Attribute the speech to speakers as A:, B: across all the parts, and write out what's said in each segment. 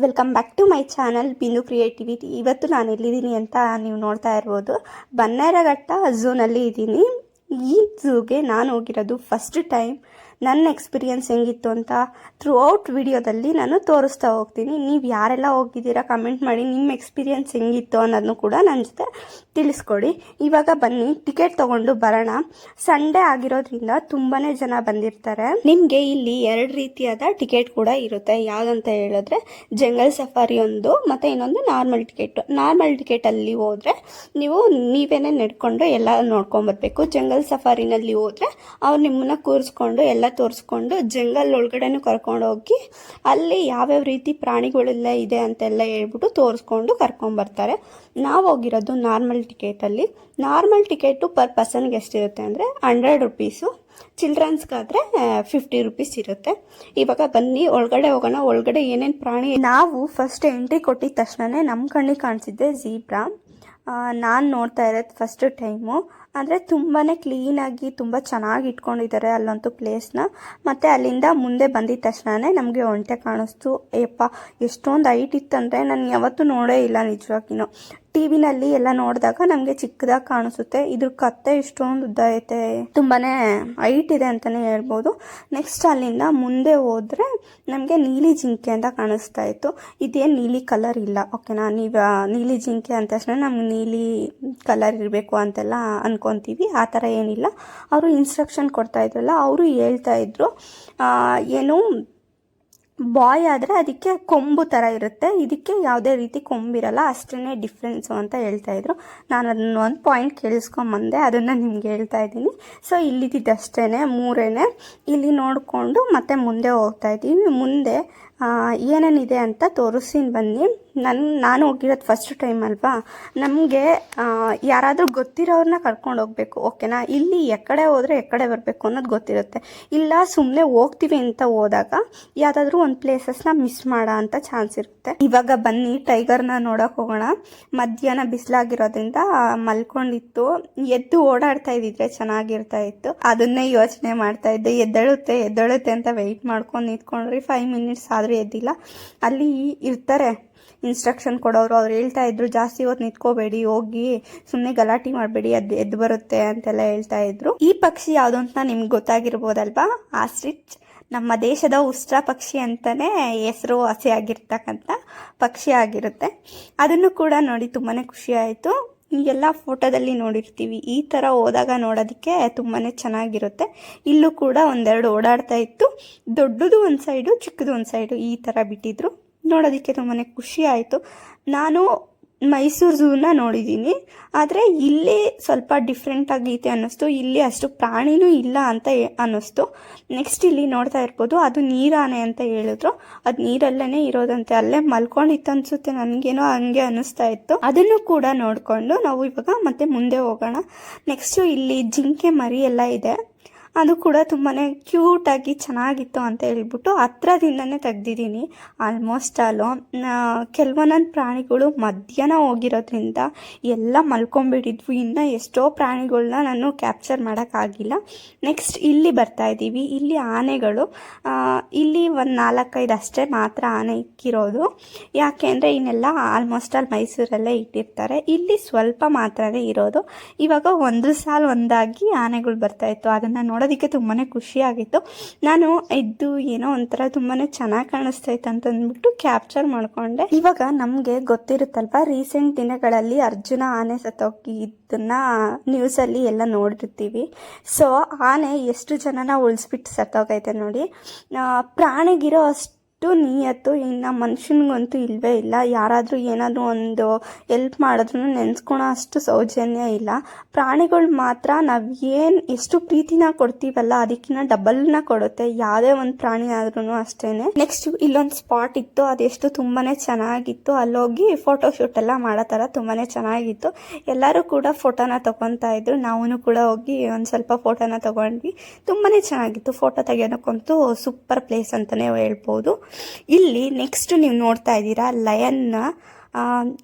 A: Welcome back to my channel Bindu creativity. ಇವತ್ತು ನಾನು ಎಲ್ಲಿದ್ದೀನಿ ಅಂತ ನೀವು ನೋಡ್ತಾ ಇರ್ಬೋದು. ಬನ್ನೇರಘಟ್ಟ ಝೂನಲ್ಲಿ ಇದ್ದೀನಿ. ಈ ಝೂಗೆ ನಾನು ಹೋಗಿರೋದು ಫಸ್ಟ್ ಟೈಮ್ ನನ್ನ ಎಕ್ಸ್ಪೀರಿಯನ್ಸ್ ಹೆಂಗಿತ್ತು ಅಂತ ಥ್ರೂ ಔಟ್ ವಿಡಿಯೋದಲ್ಲಿ ನಾನು ತೋರಿಸ್ತಾ ಹೋಗ್ತೀನಿ. ನೀವು ಯಾರೆಲ್ಲ ಹೋಗಿದ್ದೀರಾ ಕಮೆಂಟ್ ಮಾಡಿ ನಿಮ್ಮ ಎಕ್ಸ್ಪೀರಿಯೆನ್ಸ್ ಹೆಂಗಿತ್ತು ಅನ್ನೋದನ್ನು ಕೂಡ ನನ್ನ ಜೊತೆ ತಿಳಿಸ್ಕೊಡಿ. ಇವಾಗ ಬನ್ನಿ ಟಿಕೆಟ್ ತೊಗೊಂಡು ಬರೋಣ. ಸಂಡೇ ಆಗಿರೋದ್ರಿಂದ ತುಂಬಾ ಜನ ಬಂದಿರ್ತಾರೆ. ನಿಮಗೆ ಇಲ್ಲಿ ಎರಡು ರೀತಿಯಾದ ಟಿಕೆಟ್ ಕೂಡ ಇರುತ್ತೆ. ಯಾವುದಂತ ಹೇಳಿದ್ರೆ, ಜಂಗಲ್ ಸಫಾರಿ ಒಂದು ಮತ್ತು ಇನ್ನೊಂದು ನಾರ್ಮಲ್ ಟಿಕೆಟ್ ನಾರ್ಮಲ್ ಟಿಕೆಟಲ್ಲಿ ಹೋದರೆ ನೀವು ನೀವೇನೇ ನಡ್ಕೊಂಡು ಎಲ್ಲ ನೋಡ್ಕೊಂಬರ್ಬೇಕು ಜಂಗಲ್ ಸಫಾರಿನಲ್ಲಿ ಹೋದರೆ ಅವ್ರು ನಿಮ್ಮನ್ನ ಕೂರಿಸ್ಕೊಂಡು ಎಲ್ಲ ತೋರಿಸ್ಕೊಂಡು ಜಂಗಲ್ ಒಳಗಡೆನೂ ಕರ್ಕೊಂಡು ಹೋಗಿ ಅಲ್ಲಿ ಯಾವ್ಯಾವ ರೀತಿ ಪ್ರಾಣಿಗಳೆಲ್ಲ ಇದೆ ಅಂತೆಲ್ಲ ಹೇಳ್ಬಿಟ್ಟು ತೋರಿಸ್ಕೊಂಡು ಕರ್ಕೊಂಬರ್ತಾರೆ. ನಾವು ಹೋಗಿರೋದು ನಾರ್ಮಲ್ ಟಿಕೆಟಲ್ಲಿ ನಾರ್ಮಲ್ ಟಿಕೆಟು ಪರ್ ಪರ್ಸನ್ಗೆ ಎಷ್ಟಿರುತ್ತೆ ಅಂದರೆ ಹಂಡ್ರೆಡ್ ರುಪೀಸು. ಚಿಲ್ಡ್ರನ್ಸ್ಗಾದರೆ ಫಿಫ್ಟಿ ರುಪೀಸ್ ಇರುತ್ತೆ. ಇವಾಗ ಬನ್ನಿ, ಒಳಗಡೆ ಹೋಗೋಣ, ಒಳಗಡೆ ಏನೇನು ಪ್ರಾಣಿ ನಾವು ಫಸ್ಟ್ ಎಂಟ್ರಿ ಕೊಟ್ಟಿದ ತಕ್ಷಣನೇ ನಮ್ಮ ಕಣ್ಣಿಗೆ ಕಾಣಿಸಿದ್ದೆ ಜೀಬ್ರಾ ನಾನು ನೋಡ್ತಾ ಇರೋದು ಫಸ್ಟ್ ಟೈಮು ಅಂದರೆ ತುಂಬಾ ಕ್ಲೀನಾಗಿ ತುಂಬ ಚೆನ್ನಾಗಿ ಇಟ್ಕೊಂಡಿದ್ದಾರೆ ಅಲ್ಲಂತೂ ಪ್ಲೇಸ್ನ ಮತ್ತು ಅಲ್ಲಿಂದ ಮುಂದೆ ಬಂದಿದ ತಕ್ಷಣವೇ ನಮಗೆ ಒಂಟೆ ಕಾಣಿಸ್ತು. ಅಯ್ಯಪ್ಪ ಎಷ್ಟೊಂದು ಹೈಟ್ ಇತ್ತಂದರೆ ನಾನು ಯಾವತ್ತೂ ನೋಡೇ ಇಲ್ಲ ನಿಜವಾಗಿನೂ. ಟಿ ವಿನಲ್ಲಿ ಎಲ್ಲ ನೋಡಿದಾಗ ನಮಗೆ ಚಿಕ್ಕದಾಗಿ ಕಾಣಿಸುತ್ತೆ. ಇದ್ರ ಕತ್ತೆ ಇಷ್ಟೊಂದು ಉದ್ದ ಐತೆ. ತುಂಬಾ ಹೈಟ್ ಇದೆ ಅಂತಲೇ ಹೇಳ್ಬೋದು. ನೆಕ್ಸ್ಟ್ ಅಲ್ಲಿಂದ ಮುಂದೆ ಹೋದರೆ ನಮಗೆ ನೀಲಿ ಜಿಂಕೆ ಅಂತ ಕಾಣಿಸ್ತಾ ಇತ್ತು. ಇದೇನು ನೀಲಿ ಕಲರ್ ಇಲ್ಲ, ಓಕೆನಾ? ನೀವು ನೀಲಿ ಜಿಂಕೆ ಅಂದ ತಕ್ಷಣ ನಮ್ಗೆ ನೀಲಿ ಕಲರ್ ಇರಬೇಕು ಅಂತೆಲ್ಲ ಅನ್ಕೊಂತೀವಿ. ಆ ಥರ ಏನಿಲ್ಲ. ಅವರು ಇನ್ಸ್ಟ್ರಕ್ಷನ್ ಕೊಡ್ತಾ ಇದ್ರಲ್ಲ, ಅವರು ಹೇಳ್ತಾ ಇದ್ರು ಏನು ಬಾಯ್ ಆದರೆ ಅದಕ್ಕೆ ಕೊಂಬು ಥರ ಇರುತ್ತೆ. ಇದಕ್ಕೆ ಯಾವುದೇ ರೀತಿ ಕೊಂಬಿರಲ್ಲ ಅಷ್ಟೇ ಡಿಫ್ರೆನ್ಸು ಅಂತ ಹೇಳ್ತಾ ಇದ್ರು. ನಾನು ಅದನ್ನ ಒಂದು ಪಾಯಿಂಟ್ ಕೇಳಿಸ್ಕೊಂಬಂದೆ ಅದನ್ನು ನಿಮ್ಗೆ ಹೇಳ್ತಾ ಇದ್ದೀನಿ. ಸೊ ಇಲ್ಲಿದ್ದಷ್ಟೇ ಮೂರೇ ಇಲ್ಲಿ ನೋಡಿಕೊಂಡು ಮತ್ತೆ ಮುಂದೆ ಹೋಗ್ತಾ ಇದ್ದೀನಿ. ಮುಂದೆ ಏನೇನಿದೆ ಅಂತ ತೋರಿಸ್ತೀನಿ ಬನ್ನಿ. ನನ್ನ ನಾನು ಹೋಗಿರೋದು ಫಸ್ಟ್ ಟೈಮ್ ಅಲ್ವಾ? ನಮಗೆ ಯಾರಾದರೂ ಗೊತ್ತಿರೋರನ್ನ ಕರ್ಕೊಂಡು ಹೋಗಬೇಕು ಓಕೆನಾ ಇಲ್ಲಿ ಎಕಡೆ ಹೋದರೆ ಎಕ್ಕಡೆ ಬರಬೇಕು ಅನ್ನೋದು ಗೊತ್ತಿರುತ್ತೆ. ಇಲ್ಲ ಸುಮ್ಮನೆ ಹೋಗ್ತೀವಿ ಅಂತ ಹೋದಾಗ ಯಾವುದಾದ್ರೂ ಒಂದು ಪ್ಲೇಸಸ್ನ ಮಿಸ್ ಮಾಡೋ ಅಂತ ಚಾನ್ಸ್ ಇರುತ್ತೆ. ಇವಾಗ ಬನ್ನಿ ಟೈಗರ್ನ ನೋಡೋಕೆ ಹೋಗೋಣ. ಮಧ್ಯಾಹ್ನ ಬಿಸಿಲಾಗಿರೋದ್ರಿಂದ ಮಲ್ಕೊಂಡಿತ್ತು. ಎದ್ದು ಓಡಾಡ್ತಾ ಇದ್ದಿದ್ರೆ ಚೆನ್ನಾಗಿರ್ತಾ ಇತ್ತು. ಅದನ್ನೇ ಯೋಚನೆ ಮಾಡ್ತಾ ಇದ್ದೆ. ಎದ್ದಳುತ್ತೆ ಎದ್ದಳುತ್ತೆ ಅಂತ ವೆಯ್ಟ್ ಮಾಡ್ಕೊಂಡು ನಿಂತ್ಕೊಂಡ್ರಿ. Five minutes ಎದ್ದಿಲ್ಲ. ಅಲ್ಲಿ ಇರ್ತಾರೆ. ಇನ್ಸ್ಟ್ರಕ್ಷನ್ ಕೊಡೋರು ಅವ್ರು ಹೇಳ್ತಾ ಇದ್ರು, ಜಾಸ್ತಿ ಹೊತ್ತು ನಿಂತ್ಕೋಬೇಡಿ, ಹೋಗಿ ಸುಮ್ಮನೆ ಗಲಾಟೆ ಮಾಡಬೇಡಿ ಅದು ಎದ್ದು ಬರುತ್ತೆ ಅಂತೆಲ್ಲ ಹೇಳ್ತಾ ಇದ್ರು. ಈ ಪಕ್ಷಿ ಯಾವುದು ಅಂತ ನಿಮ್ಗೆ ಗೊತ್ತಾಗಿರ್ಬೋದಲ್ವಾ? ಆಸ್ಟ್ರಿಚ್ ನಮ್ಮ ದೇಶದ ಉಷ್ಟ್ರ ಪಕ್ಷಿ ಅಂತಲೇ ಹೆಸರು ಹಸಿಯಾಗಿರ್ತಕ್ಕಂಥ ಪಕ್ಷಿ ಆಗಿರುತ್ತೆ. ಅದನ್ನು ಕೂಡ ನೋಡಿ ತುಂಬಾ ಖುಷಿ ಆಯಿತು. ಎಲ್ಲ ಫೋಟೋದಲ್ಲಿ ನೋಡಿರ್ತೀವಿ. ಈ ಥರ ಹೋದಾಗ ನೋಡೋದಕ್ಕೆ ತುಂಬಾ ಚೆನ್ನಾಗಿರುತ್ತೆ. ಇಲ್ಲೂ ಕೂಡ ಒಂದೆರಡು ಓಡಾಡ್ತಾ ಇತ್ತು. ದೊಡ್ಡದು ಒಂದು ಸೈಡು ಚಿಕ್ಕದು ಒಂದು ಸೈಡು ಈ ಥರ ಬಿಟ್ಟಿದ್ರು. ನೋಡೋದಕ್ಕೆ ತುಂಬಾ ಖುಷಿ ಆಯಿತು. ನಾನು ಮೈಸೂರು ಝೂನ ನೋಡಿದ್ದೀನಿ. ಆದರೆ ಇಲ್ಲಿ ಸ್ವಲ್ಪ ಡಿಫ್ರೆಂಟ್ ಆಗೈತೆ ಅನ್ನಿಸ್ತು. ಇಲ್ಲಿ ಅಷ್ಟು ಪ್ರಾಣಿನೂ ಇಲ್ಲ ಅಂತ ಅನ್ನಿಸ್ತು. ನೆಕ್ಸ್ಟ್ ಇಲ್ಲಿ ನೋಡ್ತಾ ಇರ್ಬೋದು, ಅದು ನೀರಾನೆ ಅಂತ ಹೇಳಿದ್ರು. ಅದು ನೀರಲ್ಲೇ ಇರೋದಂತೆ. ಅಲ್ಲೇ ಮಲ್ಕೊಂಡಿತ್ತು ಅನ್ಸುತ್ತೆ ನನಗೇನೋ ಹಂಗೆ ಅನ್ನಿಸ್ತಾ ಇತ್ತು. ಅದನ್ನು ಕೂಡ ನೋಡಿಕೊಂಡು ನಾವು ಇವಾಗ ಮತ್ತೆ ಮುಂದೆ ಹೋಗೋಣ. ನೆಕ್ಸ್ಟು ಇಲ್ಲಿ ಜಿಂಕೆ ಮರಿ ಎಲ್ಲ ಇದೆ. ಅದು ಕೂಡ ತುಂಬಾ ಕ್ಯೂಟಾಗಿ ಚೆನ್ನಾಗಿತ್ತು ಅಂತ ಹೇಳ್ಬಿಟ್ಟು ಹತ್ರದಿಂದನೇ ತೆಗ್ದಿದ್ದೀನಿ. ಆಲ್ಮೋಸ್ಟ್ ಆಲು ಕೆಲವೊಂದೊಂದು ಪ್ರಾಣಿಗಳು ಮಧ್ಯಾಹ್ನ ಹೋಗಿರೋದ್ರಿಂದ ಎಲ್ಲ ಮಲ್ಕೊಂಡ್ಬಿಟ್ಟಿದ್ವು ಇನ್ನು ಎಷ್ಟೋ ಪ್ರಾಣಿಗಳನ್ನ ನಾನು ಕ್ಯಾಪ್ಚರ್ ಮಾಡೋಕ್ಕಾಗಿಲ್ಲ. ನೆಕ್ಸ್ಟ್ ಇಲ್ಲಿ ಬರ್ತಾ ಇದ್ದೀವಿ. ಇಲ್ಲಿ ಆನೆಗಳು ಇಲ್ಲಿ ಒಂದು ನಾಲ್ಕೈದು ಅಷ್ಟೇ ಮಾತ್ರ ಆನೆ ಇಕ್ಕಿರೋದು. ಯಾಕೆ ಅಂದರೆ ಇನ್ನೆಲ್ಲ ಆಲ್ಮೋಸ್ಟ್ ಆಲ್ ಮೈಸೂರಲ್ಲೇ ಇಟ್ಟಿರ್ತಾರೆ. ಇಲ್ಲಿ ಸ್ವಲ್ಪ ಮಾತ್ರನೇ ಇರೋದು. ಇವಾಗ ಒಂದು ಸಾಲ ಒಂದಾಗಿ ಆನೆಗಳು ಬರ್ತಾ ಇತ್ತು. ಅದನ್ನು ನೋಡೋದಕ್ಕೆ ತುಂಬಾ ಖುಷಿಯಾಗಿತ್ತು. ನಾನು ಇದ್ದು ಏನೋ ಒಂಥರ ತುಂಬಾ ಚೆನ್ನಾಗಿ ಕಾಣಿಸ್ತಾ ಇತ್ತು ಅಂತ ಅಂದ್ಬಿಟ್ಟು ಕ್ಯಾಪ್ಚರ್ ಮಾಡಿಕೊಂಡೆ. ಇವಾಗ ನಮಗೆ ಗೊತ್ತಿರುತ್ತಲ್ವಾ ರೀಸೆಂಟ್ ದಿನಗಳಲ್ಲಿ ಅರ್ಜುನ ಆನೆ ಸತ್ತೋಗಿದ್ದನ್ನ ನ್ಯೂಸಲ್ಲಿ ಎಲ್ಲ ನೋಡಿರ್ತೀವಿ. ಸೊ ಆನೆ ಎಷ್ಟು ಜನನ ಉಳಿಸ್ಬಿಟ್ಟು ಸತ್ತೋಗೈತೆ ನೋಡಿ. ಪ್ರಾಣಿಗಿರೋ ಅಷ್ಟು ನಿಯತ್ತು ಇನ್ನು ಮನುಷ್ಯನಿಗಂತೂ ಇಲ್ಲವೇ ಇಲ್ಲ. ಯಾರಾದರೂ ಏನಾದರೂ ಒಂದು ಹೆಲ್ಪ್ ಮಾಡಿದ್ರೂ ನೆನೆಸ್ಕೊಳೋ ಅಷ್ಟು ಸೌಜನ್ಯ ಇಲ್ಲ. ಪ್ರಾಣಿಗಳು ಮಾತ್ರ ನಾವು ಏನು ಎಷ್ಟು ಪ್ರೀತಿನ ಕೊಡ್ತೀವಲ್ಲ ಅದಕ್ಕಿಂತ ಡಬಲ್ನ ಕೊಡುತ್ತೆ. ಯಾವುದೇ ಒಂದು ಪ್ರಾಣಿ ಆದ್ರೂ ಅಷ್ಟೇ ನೆಕ್ಸ್ಟ್ ಇಲ್ಲೊಂದು ಸ್ಪಾಟ್ ಇತ್ತು. ಅದೆಷ್ಟು ತುಂಬಾ ಚೆನ್ನಾಗಿತ್ತು. ಅಲ್ಲೋಗಿ ಫೋಟೋ ಶೂಟ್ ಎಲ್ಲ ಮಾಡೋ ಥರ ತುಂಬಾ ಚೆನ್ನಾಗಿತ್ತು. ಎಲ್ಲರೂ ಕೂಡ ಫೋಟೋನ ತಗೊತಾ ಇದ್ರು. ನಾವು ಕೂಡ ಹೋಗಿ ಒಂದು ಸ್ವಲ್ಪ ಫೋಟೋನ ತಗೊಂಡ್ವಿ. ತುಂಬಾ ಚೆನ್ನಾಗಿತ್ತು. ಫೋಟೋ ತೆಗೆಯೋದಕ್ಕಂತೂ ಸೂಪರ್ ಪ್ಲೇಸ್ ಅಂತಲೇ ಹೇಳ್ಬೋದು. ಇಲ್ಲಿ ನೆಕ್ಸ್ಟ್ ನೀವು ನೋಡ್ತಾ ಇದ್ದೀರಾ, ಲಯನ್ನ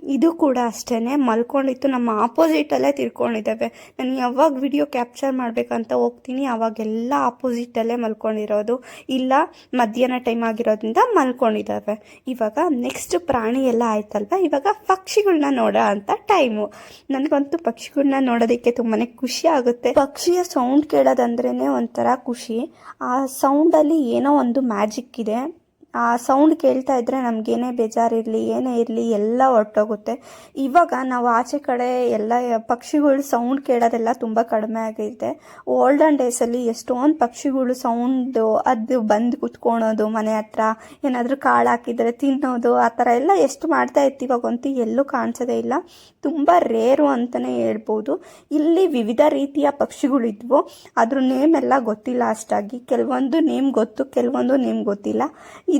A: ಇದು ಕೂಡ ಅಷ್ಟೇ ಮಲ್ಕೊಂಡಿತ್ತು, ನಮ್ಮ ಆಪೋಸಿಟಲ್ಲೇ ತಿರ್ಕೊಂಡಿದ್ದಾವೆ. ನಾನು ಯಾವಾಗ ವಿಡಿಯೋ ಕ್ಯಾಪ್ಚರ್ ಮಾಡಬೇಕಂತ ಹೋಗ್ತೀನಿ ಅವಾಗೆಲ್ಲ ಆಪೋಸಿಟಲ್ಲೇ ಮಲ್ಕೊಂಡಿರೋದು. ಇಲ್ಲ, ಮಧ್ಯಾಹ್ನ ಟೈಮ್ ಆಗಿರೋದ್ರಿಂದ ಮಲ್ಕೊಂಡಿದ್ದಾವೆ. ಇವಾಗ ನೆಕ್ಸ್ಟ್ ಪ್ರಾಣಿ ಎಲ್ಲ ಆಯ್ತಲ್ವ? ಇವಾಗ ಪಕ್ಷಿಗಳನ್ನ ನೋಡೋ ಅಂತ ಟೈಮು ನನಗಂತೂ ಪಕ್ಷಿಗಳನ್ನ ನೋಡೋದಕ್ಕೆ ತುಂಬಾ ಖುಷಿ ಆಗುತ್ತೆ. ಪಕ್ಷಿಯ ಸೌಂಡ್ ಕೇಳೋದಂದ್ರೇ ಒಂಥರ ಖುಷಿ. ಆ ಸೌಂಡಲ್ಲಿ ಏನೋ ಒಂದು ಮ್ಯಾಜಿಕ್ ಇದೆ. ಆ ಸೌಂಡ್ ಕೇಳ್ತಾ ಇದ್ರೆ ನಮಗೇನೇ ಬೇಜಾರಿರಲಿ, ಏನೇ ಇರಲಿ ಎಲ್ಲ ಹೊರಟೋಗುತ್ತೆ. ಇವಾಗ ನಾವು ಆಚೆ ಕಡೆ ಎಲ್ಲ ಪಕ್ಷಿಗಳು ಸೌಂಡ್ ಕೇಳೋದೆಲ್ಲ ತುಂಬ ಕಡಿಮೆ ಆಗಿದೆ. ಓಲ್ಡನ್ ಡೇಸಲ್ಲಿ ಎಷ್ಟೊಂದು ಪಕ್ಷಿಗಳು ಸೌಂಡು ಅದು ಬಂದು ಕುತ್ಕೊಳೋದು ಮನೆ ಹತ್ರ, ಏನಾದರೂ ಕಾಳು ಹಾಕಿದರೆ ತಿನ್ನೋದು, ಆ ಥರ ಎಲ್ಲ ಎಷ್ಟು ಮಾಡ್ತಾ ಇತ್ತು ಇವಾಗಂತೂ ಎಲ್ಲೂ ಕಾಣಿಸೋದೇ ಇಲ್ಲ. ತುಂಬ ರೇರು ಅಂತಲೇ ಹೇಳ್ಬೋದು. ಇಲ್ಲಿ ವಿವಿಧ ರೀತಿಯ ಪಕ್ಷಿಗಳಿದ್ವು ಅದ್ರ ನೇಮ್ ಎಲ್ಲ ಗೊತ್ತಿಲ್ಲ ಅಷ್ಟಾಗಿ. ಕೆಲವೊಂದು ನೇಮ್ ಗೊತ್ತು, ಕೆಲವೊಂದು ನೇಮ್ ಗೊತ್ತಿಲ್ಲ.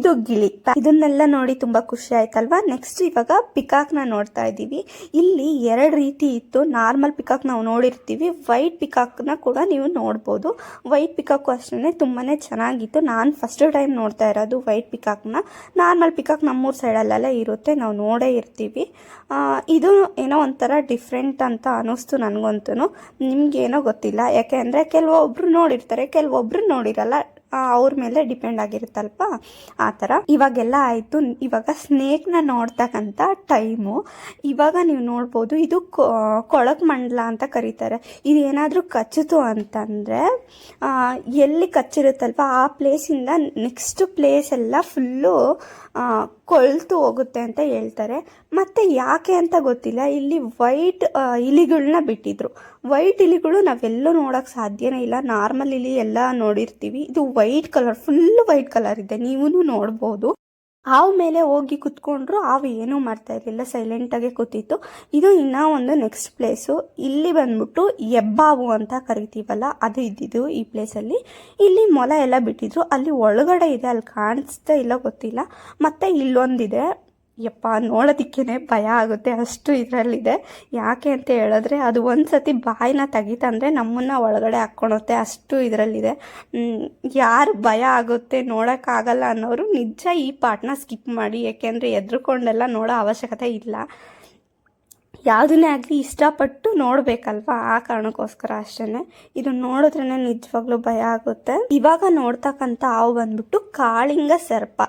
A: ಇದು ಗಿಳಿ ಇದನ್ನೆಲ್ಲ ನೋಡಿ ತುಂಬಾ ಖುಷಿ ಆಯ್ತಲ್ವಾ? ನೆಕ್ಸ್ಟ್ ಇವಾಗ ಪಿಕಾಕ್ನ ನೋಡ್ತಾ ಇದ್ದೀವಿ. ಇಲ್ಲಿ ಎರಡು ರೀತಿ ಇತ್ತು. ನಾರ್ಮಲ್ ಪಿಕಾಕ್ ನಾವು ನೋಡಿರ್ತೀವಿ. ವೈಟ್ ಪಿಕಾಕ್ನ ಕೂಡ ನೀವು ನೋಡ್ಬೋದು. ವೈಟ್ ಪಿಕಾಕು ಅಷ್ಟೇ ತುಂಬಾ ಚೆನ್ನಾಗಿತ್ತು. ನಾನು ಫಸ್ಟ್ ಟೈಮ್ ನೋಡ್ತಾ ಇರೋದು ವೈಟ್ ಪಿಕಾಕ್ನ. ನಾರ್ಮಲ್ ಪಿಕಾಕ್ ನಮ್ಮೂರ ಸೈಡಲ್ಲೆಲ್ಲ ಇರುತ್ತೆ. ನಾವು ನೋಡೇ ಇರ್ತೀವಿ. ಇದು ಏನೋ ಒಂಥರ ಡಿಫ್ರೆಂಟ್ ಅಂತ ಅನ್ನಿಸ್ತು ನನಗಂತೂ ಏನೋ ಗೊತ್ತಿಲ್ಲ. ಯಾಕೆ ಅಂದರೆ ಕೆಲವೊಬ್ರು ನೋಡಿರ್ತಾರೆ. ಕೆಲವೊಬ್ರು ನೋಡಿರಲ್ಲ. ಅವ್ರ ಮೇಲೆ ಡಿಪೆಂಡ್ ಆಗಿರುತ್ತಲ್ವಾ? ಆ ಥರ. ಇವಾಗೆಲ್ಲ ಆಯಿತು. ಇವಾಗ ಸ್ನೇಕ್ನ ನೋಡ್ತಕ್ಕಂಥ ಟೈಮು. ಇವಾಗ ನೀವು ನೋಡ್ಬೋದು, ಇದು ಕೊಳಕ್ ಮಂಡಲ ಅಂತ ಕರೀತಾರೆ. ಇದು ಏನಾದರೂ ಕಚ್ಚಿತು ಅಂತಂದರೆ ಎಲ್ಲಿ ಕಚ್ಚಿರುತ್ತಲ್ವ? ಆ ಪ್ಲೇಸಿಂದ ನೆಕ್ಸ್ಟ್ ಪ್ಲೇಸ್ ಎಲ್ಲ ಫುಲ್ಲು ಕೊಳ್ತು ಹೋಗುತ್ತೆ ಅಂತ ಹೇಳ್ತಾರೆ. ಮತ್ತು ಯಾಕೆ ಅಂತ ಗೊತ್ತಿಲ್ಲ. ಇಲ್ಲಿ ವೈಟ್ ಇಲಿಗಳನ್ನ ಬಿಟ್ಟಿದ್ರು. ವೈಟ್ ಇಲಿಗಳು ನಾವೆಲ್ಲೂ ನೋಡೋಕೆ ಸಾಧ್ಯನೇ ಇಲ್ಲ. ನಾರ್ಮಲ್ ಇಲಿ ಎಲ್ಲ ನೋಡಿರ್ತೀವಿ. ಇದು white colour, full white colour ಇದೆ. ನೀವೂ ನೋಡ್ಬೋದು. ಹಾವು ಮೇಲೆ ಹೋಗಿ ಕುತ್ಕೊಂಡ್ರು ಹಾವು ಏನೂ ಮಾಡ್ತಾ ಇರಲಿಲ್ಲ ಸೈಲೆಂಟಾಗೆ ಕೂತಿತ್ತು. ಇದು ಇನ್ನೂ ಒಂದು ನೆಕ್ಸ್ಟ್ ಪ್ಲೇಸು ಇಲ್ಲಿ ಬಂದ್ಬಿಟ್ಟು ಎಬ್ಬಾವು ಅಂತ ಕರಿತೀವಲ್ಲ, ಅದು ಇದ್ದಿದ್ದು ಈ ಪ್ಲೇಸಲ್ಲಿ ಇಲ್ಲಿ ಮೊಲ ಎಲ್ಲ ಬಿಟ್ಟಿದ್ರು. ಅಲ್ಲಿ ಒಳಗಡೆ ಇದೆ, ಅಲ್ಲಿ ಕಾಣಿಸ್ತಾ ಇಲ್ಲ, ಗೊತ್ತಿಲ್ಲ. ಮತ್ತು ಇಲ್ಲೊಂದಿದೆ. ಯಪ್ಪ ನೋಡೋದಕ್ಕೇ ಭಯ ಆಗುತ್ತೆ. ಅಷ್ಟು ಇದರಲ್ಲಿದೆ. ಯಾಕೆ ಅಂತ ಹೇಳಿದ್ರೆ, ಅದು ಒಂದು ಸತಿ ಬಾಯಿನ ತೆಗಿತಂದರೆ ನಮ್ಮನ್ನು ಒಳಗಡೆ ಹಾಕ್ಕೊಳುತ್ತೆ. ಅಷ್ಟು ಇದರಲ್ಲಿದೆ. ಯಾರು ಭಯ ಆಗುತ್ತೆ ನೋಡೋಕ್ಕಾಗಲ್ಲ ಅನ್ನೋರು ನಿಜ ಈ ಪಾರ್ಟ್ನ ಸ್ಕಿಪ್ ಮಾಡಿ. ಏಕೆಂದರೆ ಎದ್ರುಕೊಂಡೆಲ್ಲ ನೋಡೋ ಅವಶ್ಯಕತೆ ಇಲ್ಲ. ಯಾವುದನ್ನೇ ಆಗಲಿ ಇಷ್ಟಪಟ್ಟು ನೋಡಬೇಕಲ್ವಾ? ಆ ಕಾರಣಕ್ಕೋಸ್ಕರ ಅಷ್ಟೇ ಇದು ನೋಡಿದ್ರೇ ನಿಜವಾಗ್ಲೂ ಭಯ ಆಗುತ್ತೆ. ಇವಾಗ ನೋಡ್ತಕ್ಕಂಥ ಹಾವು ಬಂದ್ಬಿಟ್ಟು ಕಾಳಿಂಗ ಸರ್ಪ.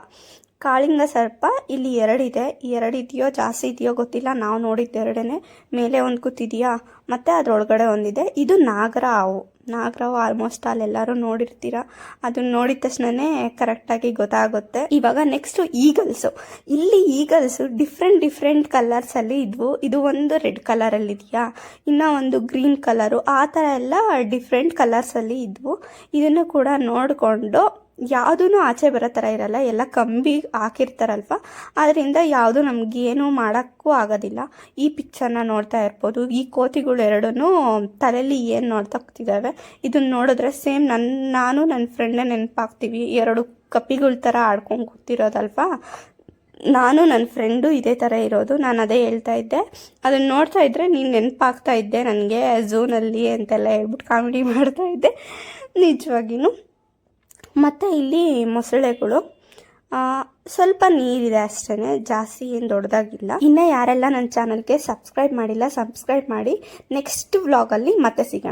A: ಕಾಳಿಂಗ ಸರ್ಪ ಇಲ್ಲಿ ಎರಡಿದೆ. ಎರಡಿದೆಯೋ ಜಾಸ್ತಿ ಇದೆಯೋ ಗೊತ್ತಿಲ್ಲ. ನಾವು ನೋಡಿದ್ದು ಎರಡನೇ. ಮೇಲೆ ಒಂದು ಕೂತಿದೆಯಾ? ಮತ್ತು ಅದರೊಳಗಡೆ ಒಂದಿದೆ. ಇದು ನಾಗರ ಹಾವು. ನಾಗರ ಹಾವು ಆಲ್ಮೋಸ್ಟ್ ಅಲ್ಲೆಲ್ಲರೂ ನೋಡಿರ್ತೀರ. ಅದನ್ನ ನೋಡಿದ ತಕ್ಷಣವೇ ಕರೆಕ್ಟಾಗಿ ಗೊತ್ತಾಗುತ್ತೆ. ಇವಾಗ ನೆಕ್ಸ್ಟು ಈಗಲ್ಸು ಇಲ್ಲಿ ಈಗಲ್ಸು ಡಿಫ್ರೆಂಟ್ ಡಿಫ್ರೆಂಟ್ ಕಲರ್ಸಲ್ಲಿ ಇದ್ವು. ಇದು ಒಂದು ರೆಡ್ ಕಲರಲ್ಲಿ ಇದೆಯಾ? ಇನ್ನು ಒಂದು ಗ್ರೀನ್ ಕಲರು ಆ ಥರ ಎಲ್ಲ ಡಿಫ್ರೆಂಟ್ ಕಲರ್ಸಲ್ಲಿ ಇದ್ವು. ಇದನ್ನು ಕೂಡ ನೋಡಿಕೊಂಡು ಯಾವುದೂ ಆಚೆ ಬರೋ ಥರ ಇರಲ್ಲ, ಎಲ್ಲ ಕಂಬಿ ಹಾಕಿರ್ತಾರಲ್ವ? ಅದರಿಂದ ಯಾವುದು ನಮಗೇನು ಮಾಡೋಕ್ಕೂ ಆಗೋದಿಲ್ಲ. ಈ ಪಿಕ್ಚರ್ನ ನೋಡ್ತಾ ಇರ್ಬೋದು. ಈ ಕೋತಿಗಳು ಎರಡೂ ತಲೆಯಲ್ಲಿ ಏನು ನೋಡ್ತಾ ಹೋಗ್ತಿದ್ದಾವೆ ಇದನ್ನ ನೋಡಿದ್ರೆ ಸೇಮ್ ನನ್ನ ನಾನು ನನ್ನ ಫ್ರೆಂಡೇ ನೆನಪಾಗ್ತೀವಿ. ಎರಡು ಕಪಿಗಳ ಥರ ಆಡ್ಕೊಂಡು ಕೂತಿರೋದಲ್ವಾ? ನಾನು ನನ್ನ ಫ್ರೆಂಡು ಇದೇ ಥರ ಇರೋದು. ನಾನು ಅದೇ ಹೇಳ್ತಾ ಇದ್ದೆ. ಅದನ್ನು ನೋಡ್ತಾ ಇದ್ದರೆ ನೀನು ನೆನಪಾಗ್ತಾ ಇದ್ದೆ ನನಗೆ ಝೂನಲ್ಲಿ ಅಂತೆಲ್ಲ ಹೇಳ್ಬಿಟ್ಟು ಕಾಮಿಡಿ ಮಾಡ್ತಾ ಇದ್ದೆ. ನಿಜವಾಗಿಯೂ ಮತ್ತು ಇಲ್ಲಿ ಮೊಸಳೆಗಳು ಸ್ವಲ್ಪ ನೀರಿದೆ ಅಷ್ಟೇ ಜಾಸ್ತಿ ಏನು ದೊಡ್ಡದಾಗಿಲ್ಲ. ಇನ್ನೂ ಯಾರೆಲ್ಲ ನನ್ನ ಚಾನಲ್ಗೆ ಸಬ್ಸ್ಕ್ರೈಬ್ ಮಾಡಿಲ್ಲ ಸಬ್ಸ್ಕ್ರೈಬ್ ಮಾಡಿ. ನೆಕ್ಸ್ಟ್ ವ್ಲಾಗಲ್ಲಿ ಮತ್ತೆ ಸಿಗೋಣ.